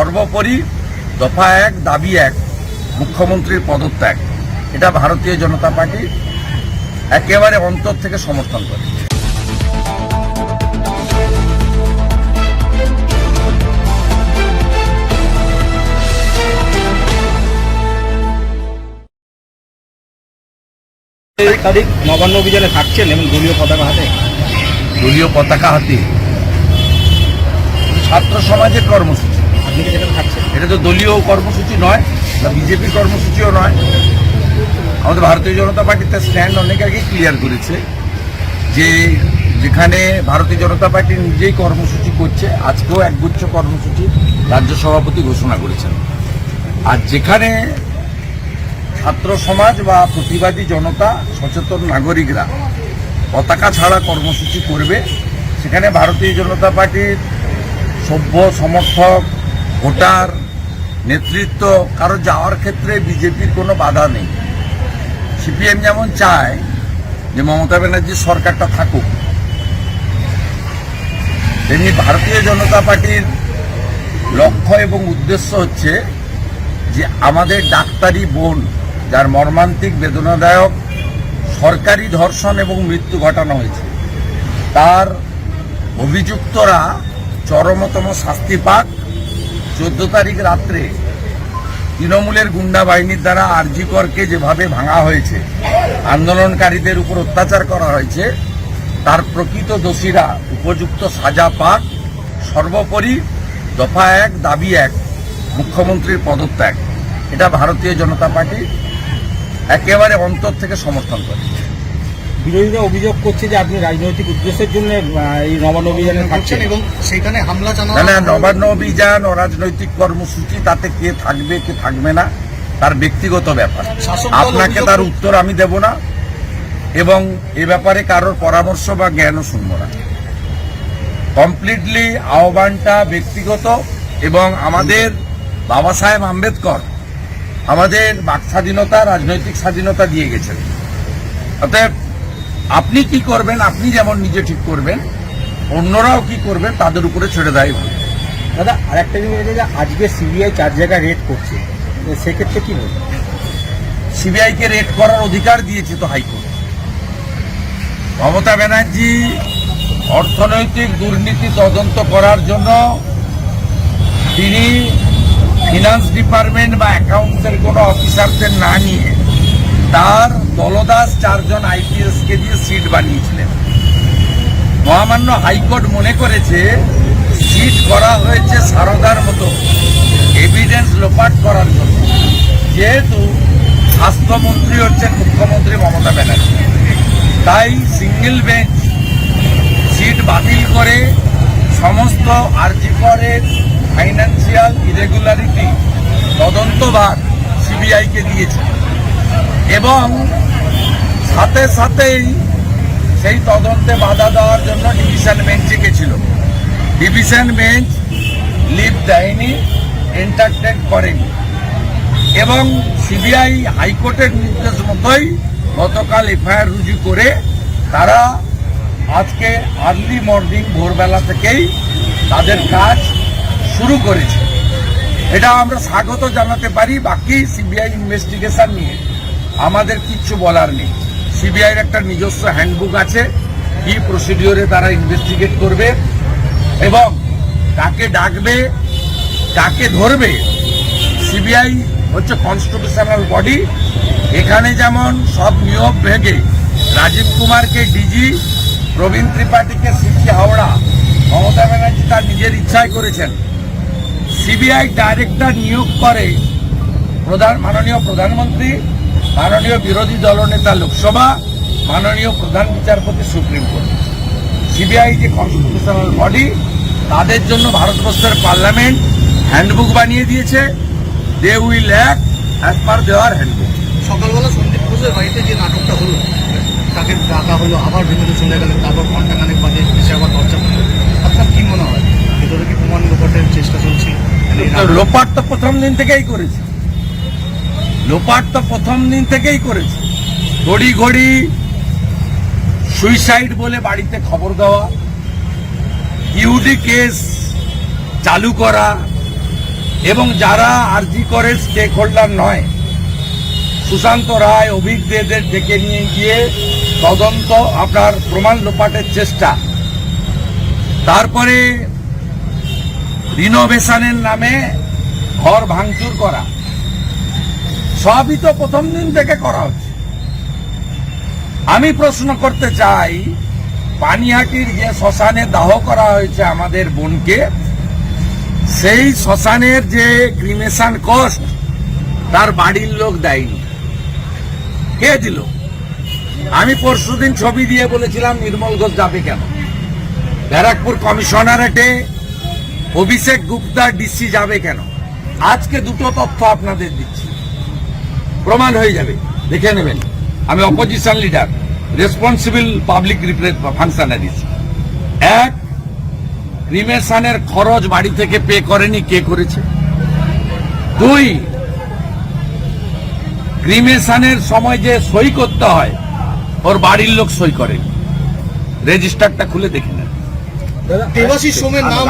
সর্বোপরি দফা এক দাবি এক মুখ্যমন্ত্রীর পদত্যাগ। এটা ভারতীয় জনতা পার্টি একেবারে অন্তর থেকে সমর্থন করে। তারিখ নবান্ন অভিযানে থাকছেন এবং দলীয় পতাকা হাতে? দলীয় পতাকা হাতে। ছাত্র সমাজের কর্মসূচি। এটা তো দলীয় কর্মসূচি নয় বা বিজেপির কর্মসূচিও নয়। আমাদের ভারতীয় জনতা পার্টি তার স্ট্যান্ড অনেক আগেই ক্লিয়ার করেছে যে যেখানে ভারতীয় জনতা পার্টি নিজেই কর্মসূচি করছে, আজকেও একগুচ্ছ কর্মসূচি রাজ্য সভাপতি ঘোষণা করেছেন। আর যেখানে ছাত্র সমাজ বা প্রতিবাদী জনতা, সচেতন নাগরিকরা পতাকা ছাড়া কর্মসূচি করবে, সেখানে ভারতীয় জনতা পার্টির সভ্য সমর্থক ভোটার, নেতৃত্ব, কারও যাওয়ার ক্ষেত্রে বিজেপির কোনো বাধা নেই। সিপিএম যেমন চায় যে মমতা ব্যানার্জির সরকারটা থাকুক, তেমনি ভারতীয় জনতা পার্টির লক্ষ্য এবং উদ্দেশ্য হচ্ছে যে আমাদের ডাক্তারি বোন, যার মর্মান্তিক বেদনাদায়ক সরকারি ধর্ষণ এবং মৃত্যু ঘটানো হয়েছে, তার অভিযুক্তরা চরমতম শাস্তি পাক। চোদ্দ তারিখ রাত্রে তৃণমূলের গুন্ডা বাহিনীর দ্বারা আরজি করকে যেভাবে ভাঙা হয়েছে, আন্দোলনকারীদের উপর অত্যাচার করা হয়েছে, তার প্রকৃত দোষীরা উপযুক্ত সাজা পাক, সর্বোপরি দফা এক, দাবি এক, মুখ্যমন্ত্রীর পদত্যাগ। এটা ভারতীয় জনতা পার্টি একেবারে অন্তর থেকে সমর্থন করে। বিরোধীরা অভিযোগ করছে যে আপনি রাজনৈতিক উদ্দেশ্যের জন্য এই নবান্ন অভিযানে থাকছেন। এবং সেখানে হামলা চালানো না না নবান্ন অভিযান অরাজনৈতিক কর্মসূচি তাতে কে থাকবে কে থাকবে না তার ব্যক্তিগত ব্যাপার। আপনাকে তার উত্তর আমি দেব না এবং এ ব্যাপারে কারোর পরামর্শ বা জ্ঞানও শুনব না। কমপ্লিটলি আহ্বানটা ব্যক্তিগত এবং আমাদের বাবা সাহেব আম্বেদকর আমাদের বাক স্বাধীনতা রাজনৈতিক স্বাধীনতা দিয়ে গেছেন। অতএব আপনি কি করবেন আপনি যেমন নিজে ঠিক করবেন অন্যরাও কি করবেন তাদের উপরে ছেড়ে দেয়। দাদা আরেকটা জিনিস হচ্ছে যে আজকে সিবিআই চার জায়গায় রেড করছে। সেক্ষেত্রে কি বলবেন সিবিআইকে রেড করার অধিকার দিয়েছে তো হাইকোর্ট। মমতা ব্যানার্জি অর্থনৈতিক দুর্নীতি তদন্ত করার জন্য তিনি ফিনান্স ডিপার্টমেন্ট বা অ্যাকাউন্টসের কোনো অফিসারদের না নিয়ে তার দলদাস চারজন আইপিএসকে দিয়ে সিট বানিয়েছিলেন। মহামান্য হাইকোর্ট মনে করেছে, সিট করা হয়েছে সারদার মতো এভিডেন্স লোপাট করার জন্য। যেহেতু স্বাস্থ্যমন্ত্রী হচ্ছেন মুখ্যমন্ত্রী মমতা ব্যানার্জি। তাই সিঙ্গেল বেঞ্চ সিট বাতিল করে সমস্ত আরজিকরের ফাইন্যান্সিয়াল ইরেগুলারিটি তদন্তভার সিবিআইকে দিয়েছে। এবং সাথে সাথেই সেই তদন্তে বাধা দেওয়ার জন্য ডিভিশন বেঞ্চে গেছিল ডিভিশন বেঞ্চ লিভ দেয়নি এন্টারটেন করেনি। এবং সিবিআই হাইকোর্টের নির্দেশ মতোই গতকাল এফআইআর রুজু করে তারা আজকে আর্লি মর্নিং ভোরবেলা থেকেই তাদের কাজ শুরু করেছে। এটা আমরা স্বাগত জানাতে পারি, বাকি সিবিআই ইনভেস্টিগেশন নিয়ে। আমাদের কিচ্ছু বলার নেই। সিবিআইয়ের একটা নিজস্ব হ্যান্ডবুক আছে। কি প্রসিডিওরে তারা ইনভেস্টিগেট করবে এবং কাকে ডাকবে, কাকে ধরবে, সিবিআই হচ্ছে কনস্টিটিউশনাল বডি এখানে যেমন সব নিয়োগ ভেঙে রাজীব কুমারকে ডিজি প্রবীণ ত্রিপাঠীকে সিপি হাওড়া, মমতা ব্যানার্জি তার নিজের ইচ্ছায় করেছেন। সিবিআই ডাইরেক্টর নিয়োগ করে প্রধান, মাননীয় প্রধানমন্ত্রী মাননীয় বিরোধী দলনেতা লোকসভা মাননীয় প্রধান বিচারপতি সুপ্রিম কোর্ট। সিবিআই যে কনস্টিটিউশনাল বডি তাদের জন্য ভারতবর্ষের পার্লামেন্ট হ্যান্ডবুক বানিয়ে দিয়েছে। They will act as per দেওয়ার হ্যান্ডবুক সকালবেলা সন্দীপ ঘোষের বাড়িতে যে নাটকটা হলো তাকে ডাকা হলো আবার ভেতরে চলে গেলেন তারপর ঘণ্টা খানেক বাদে এসে আবার দরজা খুললো আপনার কি মনে হয়? ভেতরে কি প্রমাণ লোপাটের চেষ্টা চলছে? লোপাট তো প্রথম দিন থেকেই করেছে। লোপাট তো প্রথম দিন থেকেই করেছে। ঘড়ি ঘড়ি সুইসাইড বলে বাড়িতে খবর দেওয়া ইউডি কেস চালু করা, এবং যারা আরজি করে স্টেক হোল্ডার নয়, সুশান্ত রায় অভিজ্ঞদের ডেকে নিয়ে গিয়ে তদন্ত, আপনার প্রমাণ লোপাটের চেষ্টা। তারপরে রিনোভেশনের নামে ঘর ভাঙচুর করা। সবই তো প্রথম দিন থেকে করা হচ্ছে। আমি প্রশ্ন করতে চাই, পানিহাটির যে শ্মশানে দাহ করা হয়েছে আমাদের বোনকে, সেই শ্মশানের যে ক্রিমেশন কস্ট তার বাড়ির লোক দেয়নি। কে দিল? আমি পরশুদিন ছবি দিয়ে বলেছিলাম, নির্মল ঘোষ যাবে কেন? ব্যারাকপুর কমিশনারেটে অভিষেক গুপ্তা ডিসি যাবে কেন? আজকে দুটো তথ্য আপনাদের দিচ্ছি। প্রমাণ হয়ে যাবে দেখে নেবেন। আমি opposition leader responsible public functionaries এক ক্রিমেশনের খরচ বাড়ি থেকে পে করেনি কে করেছে? দুই ক্রিমেশনের সময় যে সই করতে হয় ওর বাড়ির লোক সই করেনি। রেজিস্টারটা খুলে দেখে নেন। দেবাশিস সোমের নাম